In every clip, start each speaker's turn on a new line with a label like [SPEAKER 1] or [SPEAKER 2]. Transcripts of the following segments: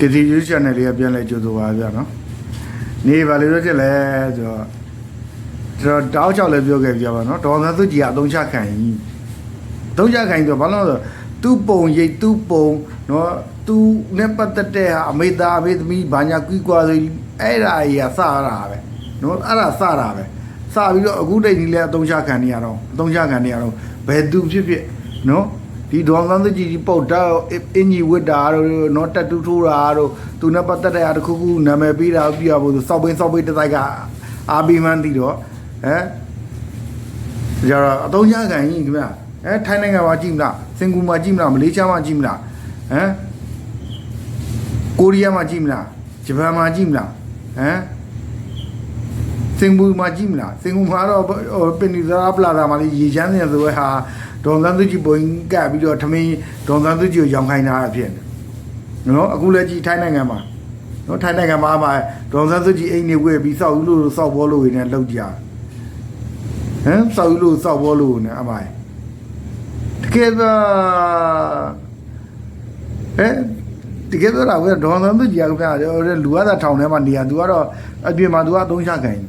[SPEAKER 1] ကတိယူ channel လေးကပြန်လဲကြိုးဆိုပါဗျာနော်နေပါလေတော့ချက်လဲဆိုတော့ကျွန်တော်တောက်ချောက်လည်းပြောခဲ့ပြပါနော်ဒေါ်သန်းစုကြည်ကအသုံးချခံရင်အသုံးချခံရင်ဆိုဘာလို့လဲဆိုတော့သူ့ပုံရိပ်သူ့ပုံနော်သူနဲ့ပတ်သက်တဲ့ဟာအမေသားအမေသမီးဘာညာကွီးကွာဆိုအဲ့ဒါကြီးကစရတာပဲနော်အဲ့ဒါစတာပဲစပြီးတော့အခုတိတ်ကြီးလဲအသုံးချခံနေရတော့အသုံးချခံနေရတော့ဘယ်သူဖြစ်ဖြစ်နော် ဒီဒေါ်သန်းသကြီးကြီးပုတ်တာအင်ကြီးဝစ်တာတို့နော်တက်တူထိုးတာတို့သူနဲ့ပတ်သက်တဲ့အားတစ်ခုခုနာမည်ပေးတာပြရဖို့စောက်ပင်းစောက်ပိတ်တစ်ဆိုင်ကအာဘီမန်တီတော့ဟမ်ကြတော့အတုံးရကန်ကြီးခင်ဗျအဲထိုင်းနိုင်ငံမှာကြည့်မလားစင်ကာပူမှာကြည့်မလားမလေးရှားမှာကြည့်မလားဟမ်ကိုရီးယားမှာကြည့်မလားဂျပန်မှာကြည့်မလားဟမ်စင်ကာပူမှာကြည့်မလားစင်ကာပူမှာတော့ဟိုပင်နီဇာပလာတာမှာလေရေချမ်းနေဆိုရဲဟာ ဒေါန်သန်းသူကြီးပုံကပ်ပြီးတော့ထမင်းဒေါန်သန်းသူကြီးကိုရောင်းခိုင်းတာဖြစ်နေနော်အခုလည်းကြည့်ထိုင်းနိုင်ငံမှာနော်ထိုင်းနိုင်ငံမှာမှာဒေါန်သန်းသူကြီးအိမ်နေဝဲပြီးစောက်ဦးလို့စောက်ဘောလို့နေလောက်ကြဟမ်စောက်ဦးလို့စောက်ဘောလို့နေအမိုင်တကယ်တော့ဟဲ့တကယ်တော့တော့ဒေါန်သန်းသူကြီးကဗျာလူရတာထောင်ထဲမှာနေရသူကတော့အပြင်မှာသူကအသုံးချခိုင်း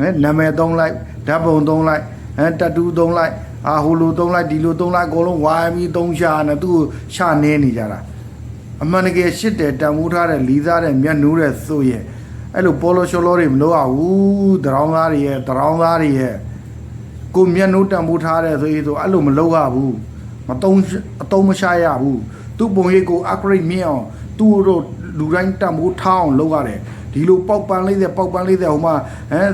[SPEAKER 1] တယ်နာမည်သုံးလိုက်ဓာတ်ပုံသုံးလိုက်ဟမ်တတူသုံးလိုက် အာဟိုလိုသုံးလိုက်ဒီလိုသုံးလိုက်အကုန်လုံးဝိုင်းပြီးသုံးရှာနေသူ့ကိုရှာနေနေကြတာအမှန်တကယ်ရှစ်တယ်တန်ဖိုးထားတဲ့လီးစားတဲ့မျက်နှိုးတဲ့ဆိုရဲ့အဲ့လိုပေါ်လိုရှော်လောတွေမလုပ်ရဘူးတရောင်းသားတွေရဲ့တရောင်းသားတွေရဲ့ကိုမျက်နှိုးတန်ဖိုးထားတဲ့ဆိုရင်ဆိုအဲ့လိုမလုပ်ရဘူးမတုံးအတုံးမရှာရဘူးသူ့ပုံရိပ်ကို upgrade မြင့်အောင်သူ့တို့လူတိုင်းတန်ဖိုးထားအောင်လုပ်ရတယ်ဒီလိုပေါက်ပန်းလေးတဲ့ပေါက်ပန်းလေးတဲ့ဟိုမှာဟမ်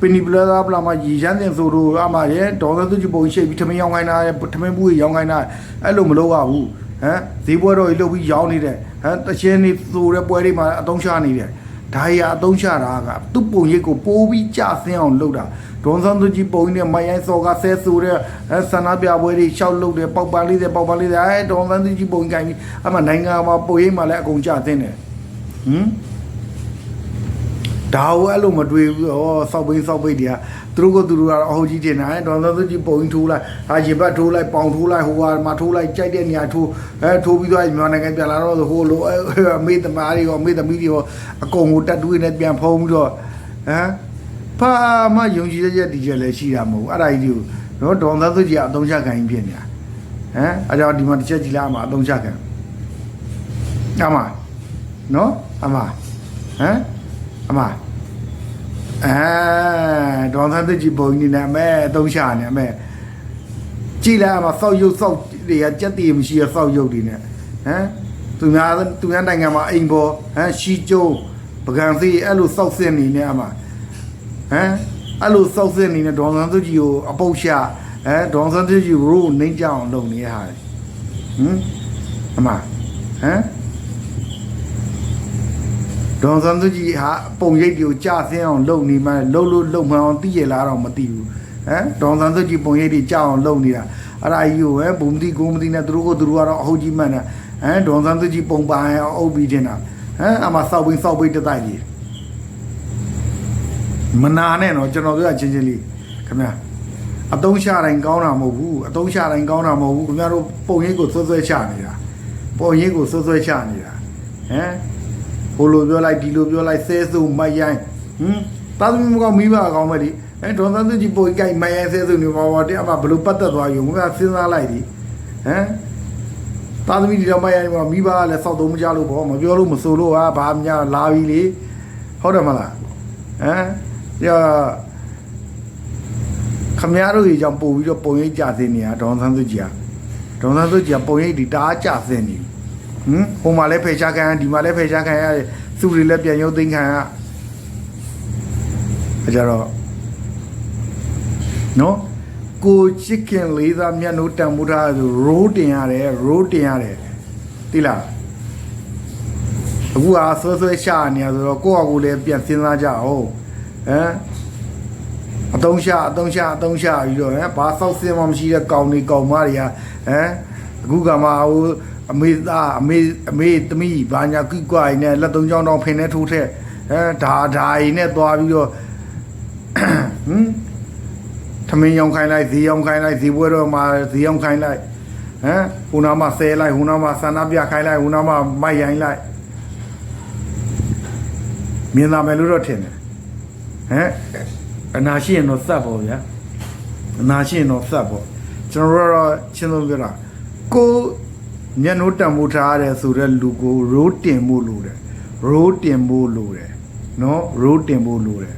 [SPEAKER 1] ပင်နီပလာသာပလာမှာရည်ရမ်းတဲ့ဆိုတော့အမရဲ့ဒေါ်သသူကြီးပုံရှိပြီးထမင်းရောင်းခိုင်းတာထမင်းဘူးရောင်းခိုင်းတာအဲ့လိုမလုပ်ရဘူးဟမ်ဈေးပွဲတော့လှုပ်ပြီးရောင်းနေတယ်ဟမ်တချင်းနေဆိုတဲ့ပွဲတွေမှာအတုံးချနေတယ်ဒါရီအတုံးချတာကသူ့ပုံရိပ်ကိုပိုးပြီးကြဆင်းအောင်လုပ်တာဒေါ်သသူကြီးပုံနဲ့မရိုင်းစော်ကဆဲဆိုတဲ့ဆန္ဒပြပွဲတွေရှောက်လုပ်တယ်ပေါက်ပန်းလေးတဲ့ပေါက်ပန်းလေးတဲ့အဲဒေါ်သသူကြီးပုံကိုင်းပြီးအမနိုင်ငံမှာပုံရိပ်မှာလည်းအကုန်ကြဆင်းတယ်ဟမ် ဒါဝအဲ့လိုမတွေ့ဘူးဩစောက်ပိန်းစောက်ပိတ်တွေကသူတို့ကသူတို့ကတော့အဟုတ်ကြီးတင်တယ်ဒေါ်သသူကြီးပုံထိုးလိုက်ဟာရေဘတ်ထိုးလိုက်ပေါင်ထိုးလိုက်ဟိုဟာမှာထိုးလိုက်ကြိုက်တဲ့နေရာထိုးအဲထိုးပြီးတော့မြန်မာနိုင်ငံပြန်လာတော့ဟိုလိုအမေသမားတွေရောအမေသမီးတွေရောအကုန်ကိုတက်တူးနေပြန်ဖုံးပြီးတော့ဟမ်ဖာမယုံကြည်တဲ့ဒီကျလည်းရှိတာမဟုတ်အဲ့ဒါကြီးကိုနော်ဒေါ်သသူကြီးကအသုံးချခံကြီးဖြစ်နေတာဟမ်အဲကြောင့်ဒီမှာတစ်ချက်ကြည့်လိုက်အမအသုံးချခံအမနော်အမဟမ် အမအဲဒေါန်သန်းသစ်ကြီးပုံကြီးနေအမဲအသုံးချနေအမဲကြည်လာမှာစောက်ရုပ်စောက်တွေကကြက်တည်မရှိရစောက်ရုပ်တွေနဲ့ဟမ်သူများသူများနိုင်ငံမှာအိမ်ပေါ်ဟမ်ရှီကျုံပကံစီအဲ့လိုစောက်စင်နေနေအမဟမ်အဲ့လိုစောက်စင်နေနေဒေါန်သန်းသစ်ကြီးကိုအပုတ်ရှာအဲဒေါန်သန်းသစ်ကြီးကိုရိုးနှိမ့်ကြအောင်လုပ်နေရဟာဟမ်အမဟမ် ဒေါန်ဆန်းသူကြီးဟာပုံရိပ်တွေကိုကြာဆင်းအောင်လုပ်နေမှလှုပ်လို့လှုပ်မှအောင်သိရလားတော့မသိဘူးဟမ်ဒေါန်ဆန်းသူကြီးပုံရိပ်တွေကြာအောင်လုပ်နေတာအဲ့ဒါကြီးကိုဟဲ့ဘုံမသိကိုမသိနဲ့သူတို့ကသူတို့ကတော့အဟုတ်ကြီးမှန်တယ်ဟမ်ဒေါန်ဆန်းသူကြီးပုံပါရင်အုပ်ပြီးတင်တာဟမ်အမစောက်ပင်းစောက်ပိတ်တတိုက်ကြီးမနာနဲ့တော့ကျွန်တော်ပြောချင်းချင်းလေးခင်ဗျာအတုံးချတိုင်းကောင်းတာမဟုတ်ဘူးအတုံးချတိုင်းကောင်းတာမဟုတ်ဘူးခင်ဗျားတို့ပုံရိပ်ကိုဆွဆွဲချနေတာပုံရိပ်ကိုဆွဆွဲချနေတာဟမ် ဟိုလိုပြောလိုက်ဒီလိုပြောလိုက်ဆဲဆိုမရိုင်းဟမ်တာသမီမကောင်းမိဘကောင်းမဲ့ဒီအဲဒေါ်သန်းသူကြီးပိုကြိုက်မရိုင်းဆဲဆိုနေမှာပါတဲ့အမဘလို့ပတ်သက်သွားယူငါစဉ်းစားလိုက်ဒီဟမ်တာသမီဒီတော့မရိုင်းမှာမိဘကလည်းစောက်သုံးမကြလို့ပေါ့မပြောလို့မဆိုလို့ဟာဘာများလာပြီလေဟုတ်တယ်မလားဟမ်ပြခမရတို့ကြီးကြောင့်ပို့ပြီးတော့ပုံရိပ်ကြစင်းနေတာဒေါ်သန်းသူကြီးကဒေါ်သန်းသူကြီးကပုံရိပ်ဒီတအားကြစင်းနေ ဟမ်ဟိုမှာလည်းဖေချခံရဒီမှာလည်းဖေချခံရစုတွေလည်းပြန်ရုပ်သိမ်းခံရအကြတော့နော်ကိုချစ်ခင်လေးသားမျက်နှာတန်ဖိုးထားဆိုရိုးတင်ရတယ်ရိုးတင်ရတယ်သိလားအခုဟာဆွဲဆွဲရှာနေရဆိုတော့ကိုယ့်အကူလည်းပြန်စဉ်းစားကြအောင်ဟမ်အတုံးရှာအတုံးရှာအတုံးရှာပြီးတော့ဟမ်ဘာဆောက်စင်းမှမရှိတဲ့ကောင်တွေကောင်မတွေကဟမ်အခုကမှဟို အမေသားအမေအမေသမီးဘာညာကိကွာရင်းနဲ့လက်သုံးချောင်းတောင်ဖင်နဲ့ထိုးထက်ဟမ်ဒါဒါရင်းနဲ့သွားပြီးတော့ဟမ်ထမင်းရောင်ခိုင်းလိုက်ဈေးရောင်ခိုင်းလိုက်ဈေးပွဲတော့မှာဈေးရောင်ခိုင်းလိုက်ဟမ်ဟိုနာမှာဆဲလိုက်ဟိုနာမှာဆန္ဒပြခိုင်းလိုက်ဟိုနာမှာမိုက်ရိုင်းလိုက်ဟမြင်လာမယ်လို့တော့ထင်တယ်ဟမ်အနာရှိရင်တော့သတ်ပေါ့ဗျာအနာရှိရင်တော့သတ်ပေါ့ကျွန်တော်တို့ကတော့ချင်းဆုံးပြောတာကို ညနိုးတံမိုးထားရတယ်ဆိုတော့လူကိုရိုးတင်ဖို့လိုတယ်ရိုးတင်ဖို့လိုတယ်နော်ရိုးတင်ဖို့လိုတယ်